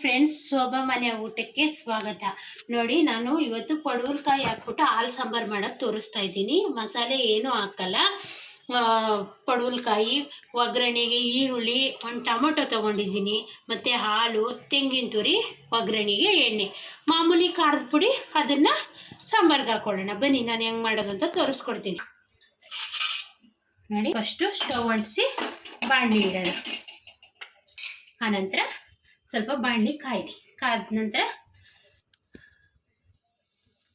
Friends Shobha ಮನೆ ಊಟಕ್ಕೆ ಸ್ವಾಗತ. ನೋಡಿ, ನಾನು ಇವತ್ತು ಪಡವಲ್ಕಾಯಿ ಹಾಕ್ಬಿಟ್ಟು ಹಾಲು ಸಾಂಬಾರು ಮಾಡೋದು ತೋರಿಸ್ತಾ ಇದ್ದೀನಿ. ಮಸಾಲೆ ಏನೂ ಹಾಕಲ್ಲ. ಪಡುವಲ್ಕಾಯಿ ಪಡವಲಕಾಯಿ ಒಗ್ಗರಣೆಗೆ ಈರುಳ್ಳಿ, ಒಂದು ಟೊಮೊಟೊ ತೊಗೊಂಡಿದ್ದೀನಿ. ಮತ್ತು ಹಾಲು, ತೆಂಗಿನ ತುರಿ, ಒಗ್ಗರಣೆಗೆ ಎಣ್ಣೆ. ಮಾಮೂಲಿ ಖಾರದ ಪುಡಿ, ಅದನ್ನು ಸಾಂಬಾರ್ಗೆ ಹಾಕ್ಕೊಳ್ಳೋಣ ಬನ್ನಿ, ನಾನು ಹೆಂಗೆ ಮಾಡೋದು ಅಂತ ತೋರಿಸ್ಕೊಡ್ತೀನಿ. ನೋಡಿ ಫಸ್ಟು ಸ್ಟವ್ ಅಂಟಿಸಿ ಬಾಣಲಿ ಇಡೋಣ. ಆನಂತರ ಸ್ವಲ್ಪ ಬಾಣಲಿ ಕಾಯಿಲಿ, ಕಾದ ನಂತರ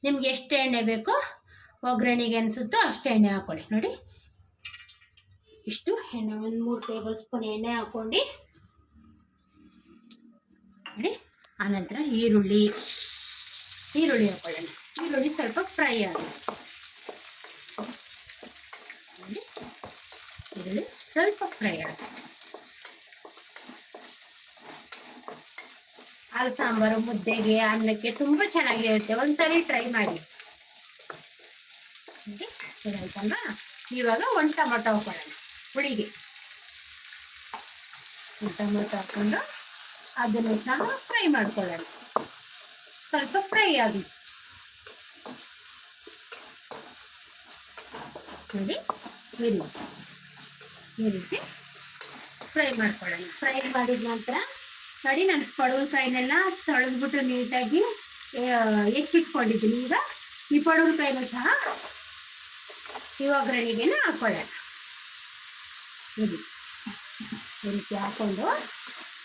ನಿಮ್ಗೆ ಎಷ್ಟು ಎಣ್ಣೆ ಬೇಕೋ ಒಗ್ಗರಣೆಗೆ ಅನಿಸುತ್ತೋ ಅಷ್ಟು ಎಣ್ಣೆ ಹಾಕೊಳ್ಳಿ. ನೋಡಿ, ಇಷ್ಟು ಎಣ್ಣೆ, ಒಂದು ಮೂರು ಟೇಬಲ್ ಸ್ಪೂನ್ ಎಣ್ಣೆ ಹಾಕ್ಕೊಂಡು ನೋಡಿ ಆನಂತರ ಈರುಳ್ಳಿ ಈರುಳ್ಳಿ ಹಾಕೊಳ್ಳಿ ಈರುಳ್ಳಿ ಸ್ವಲ್ಪ ಫ್ರೈ ನೋಡಿ, ಈರುಳ್ಳಿ ಸ್ವಲ್ಪ ಫ್ರೈ ಆಗಲಿ ಹಾಲು ಸಾಂಬಾರು ಮುದ್ದೆಗೆ ಅನ್ನಕ್ಕೆ ತುಂಬ ಚೆನ್ನಾಗಿರುತ್ತೆ ಒಂದ್ಸರಿ ಟ್ರೈ ಮಾಡಿ. ನೋಡಿ, ಇದಾಯ್ತಲ್ವಾ ಇವಾಗ ಒಂದು ಟೊಮೊಟೊ ಹಾಕೊಳ್ಳೋಣ. ಹುಳಿಗೆ. ಟೊಮೊಟೊ ಹಾಕೊಂಡು ಅದನ್ನು ಸಹ ಫ್ರೈ ಮಾಡ್ಕೊಳ್ಳೋಣ. ಸ್ವಲ್ಪ ಫ್ರೈ ಆಗಲಿ ನೋಡಿ ಈ ರೀತಿ. ಈ ರೀತಿ ಫ್ರೈ ಮಾಡ್ಕೊಳ್ಳೋಣ. ಫ್ರೈ ಮಾಡಿದ ನಂತರ ನೋಡಿ ನಾನು ಪಡವಲಕಾಯಿನೆಲ್ಲ ತೊಳೆದ್ಬಿಟ್ಟು ನೀಟಾಗಿ ಎಚ್ಚಿಟ್ಕೊಂಡಿದ್ದೀನಿ ಈಗ ಈ ಪಡವಲಕಾಯಿನೂ ಸಹ ಈ ಒಗ್ಗರಣೆಗೆನೆ ಹಾಕೊಳ್ಳೋಣ. ಇದು. ರೀತಿ ಹಾಕೊಂಡು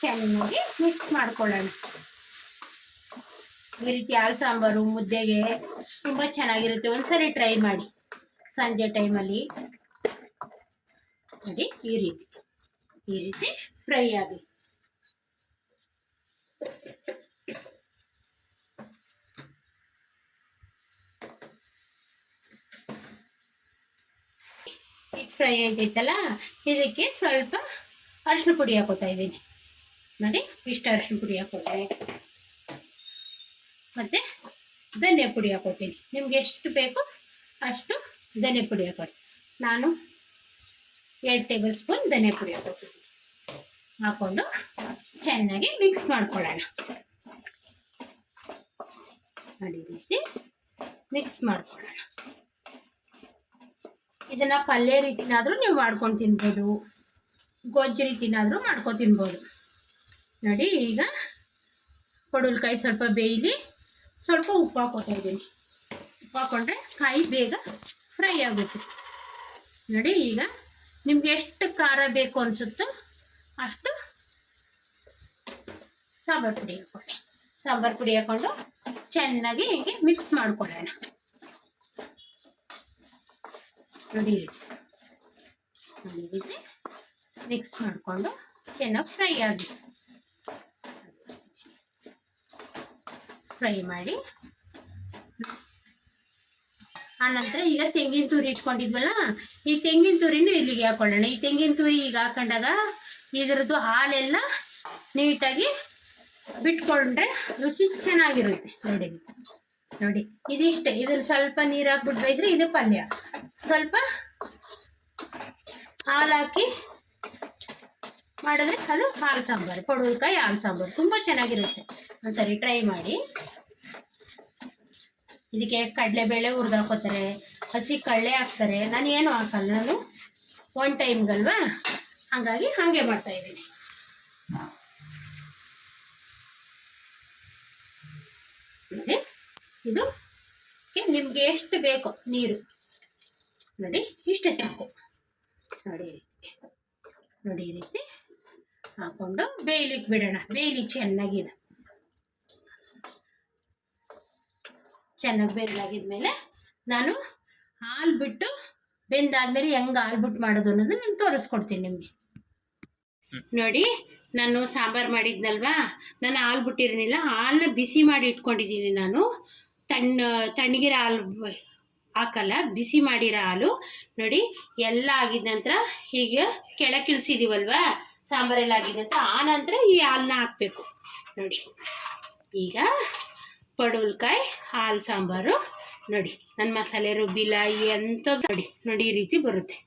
ಚೆನ್ನಾಗಿ ಮಿಕ್ಸ್ ಮಾಡ್ಕೊಳ್ಳೋಣ. ಈ ರೀತಿ ಹಾಲು ಸಾಂಬಾರು, ಮುದ್ದೆಗೆ ತುಂಬ ಚೆನ್ನಾಗಿರುತ್ತೆ. ಒಂದ್ಸರಿ ಟ್ರೈ ಮಾಡಿ. ಸಂಜೆ ಟೈಮಲ್ಲಿ. ನೋಡಿ, ಈ ರೀತಿ. ಈ ರೀತಿ ಫ್ರೈ ಆಗಲಿ ಫ್ರೈ ಆಗೈತಲ್ಲ, ಇದಕ್ಕೆ ಸ್ವಲ್ಪ ಅರಿಶಿನ ಪುಡಿ ಹಾಕೋತಾ ಇದ್ದೀನಿ. ನೋಡಿ, ಇಷ್ಟು ಅರಿಶಿನ ಪುಡಿ ಹಾಕೋತೆ ಮತ್ತು ಧನಿಯಾ ಪುಡಿ ಹಾಕೋತೀನಿ. ನಿಮ್ಗೆ ಎಷ್ಟು ಬೇಕು ಅಷ್ಟು ಧನಿಯಾ ಪುಡಿ ಹಾಕೊಳ್ಳಿ ನಾನು ಎರಡು ಟೇಬಲ್ ಸ್ಪೂನ್ ಧನಿಯಾ ಪುಡಿ ಹಾಕೋತೀನಿ. ಹಾಕೊಂಡು ಚೆನ್ನಾಗಿ ಮಿಕ್ಸ್ ಮಾಡ್ಕೊಳ್ಳೋಣ. ಅದೇ ರೀತಿ ಮಿಕ್ಸ್ ಮಾಡ್ಕೊಳ್ಳೋಣ. ಇದನ್ನ ಪಲ್ಯ ರೀತಿನಾದರೂ ನೀವು ಮಾಡ್ಕೊಂಡು ತಿನ್ಬೋದು. ಗೊಜ್ಜು ರೀತಿನಾದರೂ ಮಾಡ್ಕೊಂಡು ತಿನ್ಬೋದು. ನೋಡಿ, ಈಗ ಪಡವಲಕಾಯಿ ಸ್ವಲ್ಪ ಬೇಯಲಿ ಸ್ವಲ್ಪ ಉಪ್ಪು ಹಾಕೋತಾ ಇದ್ದೀನಿ. ಉಪ್ಪು ಹಾಕೊಂಡ್ರೆ ಕಾಯಿ ಬೇಗ ಫ್ರೈ ಆಗುತ್ತೆ ನೋಡಿ, ಈಗ ನಿಮ್ಗೆ ಎಷ್ಟು ಖಾರ ಬೇಕು ಅನಿಸುತ್ತೋ ಅಷ್ಟು ಸಾಂಬಾರು ಪುಡಿ ಹಾಕೊಳ್ಳಿ ಸಾಂಬಾರು ಪುಡಿ ಹಾಕೊಂಡು ಚೆನ್ನಾಗಿ ಹೀಗೆ ಮಿಕ್ಸ್ ಮಾಡ್ಕೊಳ್ಳೋಣ. ನೋಡಿ ಈ ಮಿಕ್ಸ್ ಮಾಡಿಕೊಂಡು ಚೆನ್ನಾಗಿ ಫ್ರೈ ಆಗಿ. ಫ್ರೈ ಮಾಡಿ. ಆನಂತರ ಈಗ ತೆಂಗಿನ ತುರಿ ಇಟ್ಕೊಂಡಿದ್ವಲ್ಲ, ಈ ತೆಂಗಿನ ತುರಿನೂ ಇಲ್ಲಿಗೆ ಹಾಕೊಳ್ಳೋಣ. ಈ ತೆಂಗಿನ ತುರಿ ಈಗ ಹಾಕೊಂಡಾಗ ಇದರದ್ದು ಹಾಲೆಲ್ಲ ನೀಟಾಗಿ ಬಿಟ್ಕೊಂಡ್ರೆ ರುಚಿ ಚೆನ್ನಾಗಿರುತ್ತೆ ನೋಡಿ. ನೋಡಿ, ಇದಿಷ್ಟೇ. ಇದನ್ನ ಸ್ವಲ್ಪ ನೀರು ಹಾಕ್ಬಿಟ್ಟು ಬೈದ್ರೆ ಇದು ಪಲ್ಯ. ಸ್ವಲ್ಪ ಹಾಲು ಹಾಕಿ ಮಾಡಿದ್ರೆ ಅದು ಹಾಲು ಸಾಂಬಾರು. ಪಡವಲಕಾಯಿ, ಹಾಲು ಸಾಂಬಾರು. ತುಂಬ ಚೆನ್ನಾಗಿರುತ್ತೆ. ಒಂದ್ಸರಿ ಟ್ರೈ ಮಾಡಿ. ಇದಕ್ಕೆ ಕಡಲೆಬೇಳೆ ಹುರಿದು ಹಾಕೋತಾರೆ. ಹಸಿ ಕಡಲೆ ಹಾಕ್ತಾರೆ. ನಾನು ಏನು ಹಾಕಲ್ಲ, ನಾನು ಒನ್ ಟೈಮ್ಗಲ್ವಾ ಹಾಗಾಗಿ ಹಾಗೆ ಮಾಡ್ತಾ ಇದ್ದೀನಿ. ನೋಡಿ, ಇದು ನಿಮಗೆ ಎಷ್ಟು ಬೇಕೋ ನೀರು. ನೋಡಿ, ಇಷ್ಟೇ ಸಾಕು. ನೋಡಿ ನೋಡಿ, ಈ ರೀತಿ ಹಾಕೊಂಡು ಬೇಯ್ಲಿಕ್ಕೆ ಬಿಡೋಣ. ಬೇಯ್ಲಿ ಚೆನ್ನಾಗಿದೆ. ಚೆನ್ನಾಗಿ ಬೇಯ್ಲಾಗಿದ್ಮೇಲೆ ನಾನು ಹಾಲು ಬಿಟ್ಟು ಬೆಂದಾದ್ಮೇಲೆ ಹೆಂಗೆ ಹಾಲು ಬಿಟ್ಟು ಮಾಡೋದು ಅನ್ನೋದನ್ನ ನಾನು ತೋರಿಸ್ಕೊಡ್ತೀನಿ ನಿಮಗೆ. ನೋಡಿ, ನಾನು ಸಾಂಬಾರು ಮಾಡಿದ್ನಲ್ವಾ? ನಾನು ಹಾಲು ಬಿಟ್ಟಿರಲಿಲ್ಲ. ಹಾಲನ್ನ ಬಿಸಿ ಮಾಡಿ ಇಟ್ಕೊಂಡಿದ್ದೀನಿ ನಾನು. ತಣ್ಣ ತಣ್ಣಗಿರೋ ಹಾಲು ಹಾಕಲ್ಲ, ಬಿಸಿ ಮಾಡಿರೋ ಹಾಲು. ನೋಡಿ, ಎಲ್ಲ ಆಗಿದ ನಂತರ ಹೀಗೆ ಕೆಳಕಿಳಿಸಿದೀವಲ್ವಾ ಸಾಂಬಾರೆಲ್ಲ ಆಗಿದ ನಂತರ ಆ ನಂತರ ಈ ಹಾಲನ್ನ ಹಾಕಬೇಕು. ನೋಡಿ, ಈಗ ಪಡವಲಕಾಯಿ ಹಾಲು ಸಾಂಬಾರು. ನೋಡಿ, ನನ್ನ ಮಸಾಲೆ ರುಬ್ಬಿಲ್ಲ ಎಂಥದ್ದು ನೋಡಿ ನೋಡಿ, ಈ ರೀತಿ ಬರುತ್ತೆ.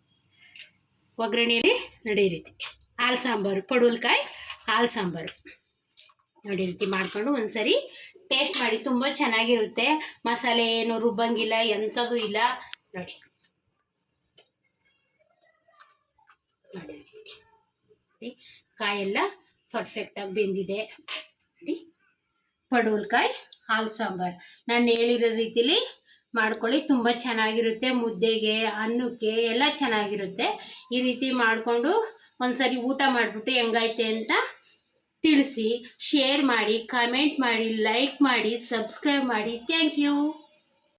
ಒಗ್ಗರಣೆಯಲ್ಲಿ ನೋಡಿ ರೀತಿ. ಹಾಲು ಸಾಂಬಾರು, ಪಡುವಲ್ಕಾಯಿ, ಹಾಲು ಸಾಂಬಾರು. ನೋಡಿ ರೀತಿ ಮಾಡ್ಕೊಂಡು ಒಂದ್ಸರಿ ಟೇಸ್ಟ್ ಮಾಡಿ ತುಂಬ ಚೆನ್ನಾಗಿರುತ್ತೆ. ಮಸಾಲೆ ಏನು ರುಬ್ಬಂಗಿಲ್ಲ ಎಂಥದ್ದು ಇಲ್ಲ. ನೋಡಿ. ನೋಡಿ ಕಾಯೆಲ್ಲ ಪರ್ಫೆಕ್ಟಾಗಿ ಬೆಂದಿದೆ. ನೋಡಿ. ಪಡವಲ್ಕಾಯಿ, ಹಾಲು ಸಾಂಬಾರು. ನಾನು ಹೇಳಿರೋ ರೀತಿಲಿ ಮಾಡ್ಕೊಳ್ಳಿ, ತುಂಬ ಚೆನ್ನಾಗಿರುತ್ತೆ. ಮುದ್ದೆಗೆ, ಅನ್ನಕ್ಕೆ ಎಲ್ಲ ಚೆನ್ನಾಗಿರುತ್ತೆ. ಈ ರೀತಿ ಮಾಡಿಕೊಂಡು ಒಂದ್ಸರಿ ಊಟ ಮಾಡಿಬಿಟ್ಟು ಹೆಂಗೈತೆ ಅಂತ ತಿಳಿಸಿ ಶೇರ್ ಮಾಡಿ ಕಮೆಂಟ್ ಮಾಡಿ ಲೈಕ್ ಮಾಡಿ ಸಬ್ಸ್ಕ್ರೈಬ್ ಮಾಡಿ. Thank you